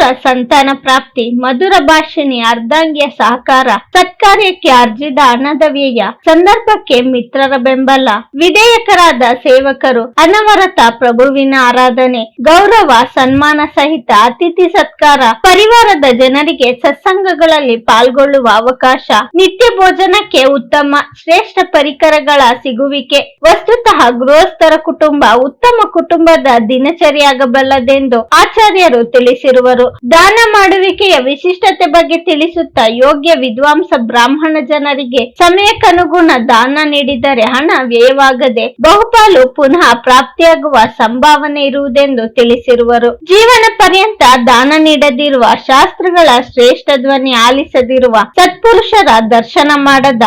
ಪುತ್ರ ಸಂತಾನ ಪ್ರಾಪ್ತಿ, ಮಧುರ ಭಾಷಿಣಿ, ಅರ್ಧಾಂಗಿಯ ಸಹಕಾರ, ಸತ್ಕಾರ್ಯಕ್ಕೆ ಅರ್ಜಿದ ಹಣದ ವ್ಯಯ ಸಂದರ್ಭಕ್ಕೆ ಮಿತ್ರರ ಬೆಂಬಲ, ವಿಧೇಯಕರಾದ ಸೇವಕರು, ಅನವರತ ಪ್ರಭುವಿನ ಆರಾಧನೆ, ಗೌರವ, ಸನ್ಮಾನ ಸಹಿತ ಅತಿಥಿ ಸತ್ಕಾರ, ಪರಿವಾರದ ಜನರಿಗೆ ಸತ್ಸಂಗಗಳಲ್ಲಿ ಪಾಲ್ಗೊಳ್ಳುವ ಅವಕಾಶ, ನಿತ್ಯ ಭೋಜನಕ್ಕೆ ಉತ್ತಮ, ಶ್ರೇಷ್ಠ ಪರಿಕರಗಳ ಸಿಗುವಿಕೆ, ವಸ್ತುತಃ ಗೃಹಸ್ಥರ ಕುಟುಂಬ ಉತ್ತಮ ಕುಟುಂಬದ ದಿನಚರಿಯಾಗಬಲ್ಲದೆಂದು ಆಚಾರ್ಯರು ತಿಳಿಸಿರುವರು. ದಾನ ಮಾಡುವಿಕೆಯ ವಿಶಿಷ್ಟತೆ ಬಗ್ಗೆ ತಿಳಿಸುತ್ತಾ ಯೋಗ್ಯ ವಿದ್ವಾಂಸ ಬ್ರಾಹ್ಮಣ ಜನರಿಗೆ ಸಮಯಕ್ಕನುಗುಣ ದಾನ ನೀಡಿದರೆ ಹಣ ವ್ಯಯವಾಗದೆ ಬಹುಪಾಲು ಪುನಃ ಪ್ರಾಪ್ತಿಯಾಗುವ ಸಂಭಾವನೆ ಇರುವುದೆಂದು ತಿಳಿಸಿರುವರು. ಜೀವನ ಪರ್ಯಂತ ದಾನ ನೀಡದಿರುವ ಶಾಸ್ತ್ರಗಳ ಶ್ರೇಷ್ಠ ಧ್ವನಿ ಆಲಿಸದಿರುವ ಸತ್ಪುರುಷರ ದರ್ಶನ ಮಾಡದ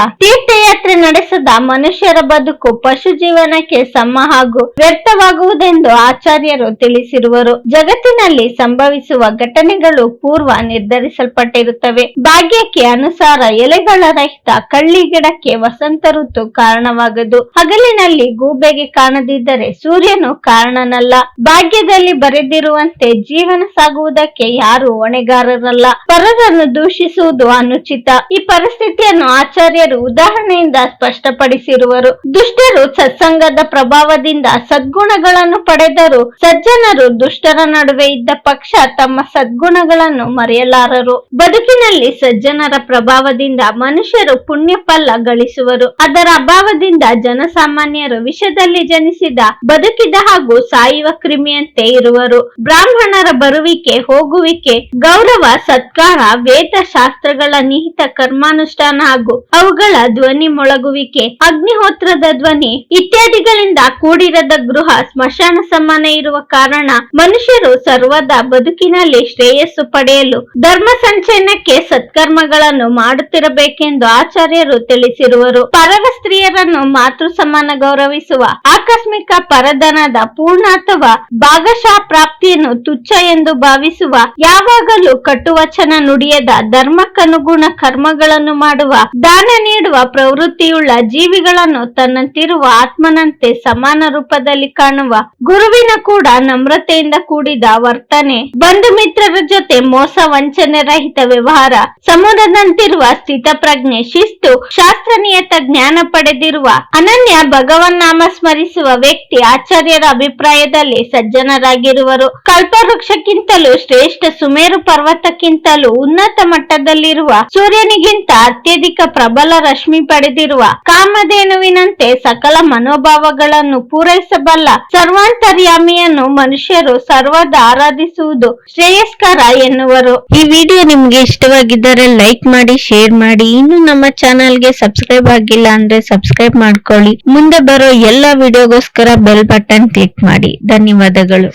ತೀರ್ಥಯಾತ್ರೆ ನಡೆಸದ ಮನುಷ್ಯರ ಬದುಕು, ಪಶು ಜೀವನಕ್ಕೆ ಸಮ ಹಾಗೂ ವ್ಯರ್ಥವಾಗುವುದೆಂದು ಆಚಾರ್ಯರು ತಿಳಿಸಿರುವರು. ಜಗತ್ತಿನಲ್ಲಿ ಸಂಭವಿಸುವ ಘಟನೆಗಳು ಪೂರ್ವ ನಿರ್ಧರಿಸಲ್ಪಟ್ಟಿರುತ್ತವೆ. ಭಾಗ್ಯಕ್ಕೆ ಅನುಸಾರ ಎಲೆಗಳ ರಹಿತ ಕಳ್ಳಿ ಗಿಡಕ್ಕೆ ವಸಂತ ಋತು ಕಾರಣವಾಗದು. ಹಗಲಿನಲ್ಲಿ ಗೂಬೆಗೆ ಕಾಣದಿದ್ದರೆ ಸೂರ್ಯನು ಕಾರಣನಲ್ಲ. ಭಾಗ್ಯದಲ್ಲಿ ಬರೆದಿರುವಂತೆ ಜೀವನ ಸಾಗುವುದಕ್ಕೆ ಯಾರು ಹೊಣೆಗಾರರಲ್ಲ. ಪರರನ್ನು ದೂಷಿಸುವುದು ಅನುಚಿತ. ಈ ಪರಿಸ್ಥಿತಿಯನ್ನು ಆಚಾರ್ಯರು ಉದಾಹರಣೆಯಿಂದ ಸ್ಪಷ್ಟಪಡಿಸಿರುವರು. ದುಷ್ಟರು ಸತ್ಸಂಗದ ಪ್ರಭಾವದಿಂದ ಸದ್ಗುಣಗಳನ್ನು ಪಡೆದರು ಸಜ್ಜನರು ದುಷ್ಟರ ನಡುವೆ ಇದ್ದ ಪಕ್ಷ ತಮ್ಮ ಸದ್ಗುಣಗಳನ್ನು ಮರೆಯಲಾರರು. ಬದುಕಿನಲ್ಲಿ ಸಜ್ಜನರ ಪ್ರಭಾವದಿಂದ ಮನುಷ್ಯರು ಪುಣ್ಯ ಫಲ ಗಳಿಸುವರು. ಅದರ ಅಭಾವದಿಂದ ಜನಸಾಮಾನ್ಯರು ವಿಷದಲ್ಲಿ ಜನಿಸಿದ, ಬದುಕಿದ ಹಾಗೂ ಸಾಯುವ ಕ್ರಿಮಿಯಂತೆ ಇರುವರು. ಬ್ರಾಹ್ಮಣರ ಬರುವಿಕೆ, ಹೋಗುವಿಕೆ, ಗೌರವ, ಸತ್ಕಾರ ವೇದ ಶಾಸ್ತ್ರಗಳ ನಿಹಿತ ಕರ್ಮಾನುಷ್ಠಾನ ಹಾಗೂ ಅವುಗಳ ಧ್ವನಿ ಮೊಳಗುವಿಕೆ ಅಗ್ನಿಹೋತ್ರದ ಧ್ವನಿ ಇತ್ಯಾದಿಗಳಿಂದ ಕೂಡಿರದ ಗೃಹ, ಸ್ಮಶಾನ ಸಮಾನ ಇರುವ ಕಾರಣ ಮನುಷ್ಯರು ಸರ್ವದಾ ಬದುಕಿನಲ್ಲಿ ಶ್ರೇಯಸ್ಸು ಪಡೆಯಲು, ಧರ್ಮ ಸಂಚಯನಕ್ಕೆ ಸತ್ಕರ್ಮಗಳನ್ನು ಮಾಡುತ್ತಿರಬೇಕೆಂದು ಆಚಾರ್ಯರು ತಿಳಿಸಿರುವರು. ಪರರ ಸ್ತ್ರೀಯರನ್ನು ಮಾತೃ ಸಮಾನ ಗೌರವಿಸುವ, ಆಕಸ್ಮಿಕ ಪರಧನದ ಪೂರ್ಣ ಅಥವಾ ಭಾಗಶಃ ಪ್ರಾಪ್ತಿಯನ್ನು ತುಚ್ಛ ಎಂದು ಭಾವಿಸುವ, ಯಾವಾಗಲೂ ಕಟ್ಟುವಚನ ನುಡಿಯದ ಧರ್ಮಕ್ಕನುಗುಣ ಕರ್ಮಗಳನ್ನು ಮಾಡುವ, ದಾನ ನೀಡುವ ಪ್ರವೃತ್ತಿಯುಳ್ಳ ಜೀವಿಗಳನ್ನು ತನ್ನಂತಿರುವ ಆತ್ಮನಂತೆ ಸಮಾನ ರೂಪದಲ್ಲಿ ಕಾಣುವ ಗುರುವಿನ ಕೂಡ ನಮ್ರತೆಯಿಂದ ಕೂಡಿದ ವರ್ತನೆ. ಬಂಧು ಮಿತ್ರರ ಜೊತೆ ಮೋಸ ವಂಚನೆ ರಹಿತ ವ್ಯವಹಾರ, ಸಮುದ್ರದಂತಿರುವ ಸ್ಥಿತ ಪ್ರಜ್ಞೆ ಶಿಸ್ತು, ಶಾಸ್ತ್ರನಿಯತ ಜ್ಞಾನ ಪಡೆದಿರುವ ಅನನ್ಯ ಭಗವನ್ನಾಮ ಸ್ಮರಿಸುವ ವ್ಯಕ್ತಿ ಆಚಾರ್ಯರ ಅಭಿಪ್ರಾಯದಲ್ಲಿ ಸಜ್ಜನರಾಗಿರುವರು. ಕಲ್ಪವೃಕ್ಷಕ್ಕಿಂತಲೂ ಶ್ರೇಷ್ಠ ಸುಮೇರು ಪರ್ವತಕ್ಕಿಂತಲೂ ಉನ್ನತ ಮಟ್ಟದಲ್ಲಿರುವ ಸೂರ್ಯನಿಗಿಂತ ಅತ್ಯಧಿಕ ಪ್ರಬಲ ರಶ್ಮಿ ಪಡೆದಿರುವ ಕಾಮಧೇನುವಿನಂತೆ ಸಕಲ ಮನೋಭಾವಗಳನ್ನು ಪೂರೈಸಬಲ್ಲ ಸರ್ವಾಂತರ್ಯಾಮಿಯನ್ನು ಮನುಷ್ಯರು ಸರ್ವದ ಆರಾಧಿಸುವುದು ಶ್ರೇಯಸ್ಕರ ಎನ್ನುವರು. ಈ ವಿಡಿಯೋ ನಿಮ್ಗೆ ಇಷ್ಟವಾಗಿದ್ದರೆ ಲೈಕ್ ಮಾಡಿ, ಶೇರ್ ಮಾಡಿ. ಇನ್ನು ನಮ್ಮ ಚಾನಲ್ಗೆ ಸಬ್ಸ್ಕ್ರೈಬ್ ಆಗಿಲ್ಲ ಅಂದ್ರೆ ಸಬ್ಸ್ಕ್ರೈಬ್ ಮಾಡ್ಕೊಳ್ಳಿ. ಮುಂದೆ ಬರೋ ಎಲ್ಲ ವಿಡಿಯೋಗೋಸ್ಕರ ಬೆಲ್ ಬಟನ್ ಕ್ಲಿಕ್ ಮಾಡಿ. ಧನ್ಯವಾದಗಳು.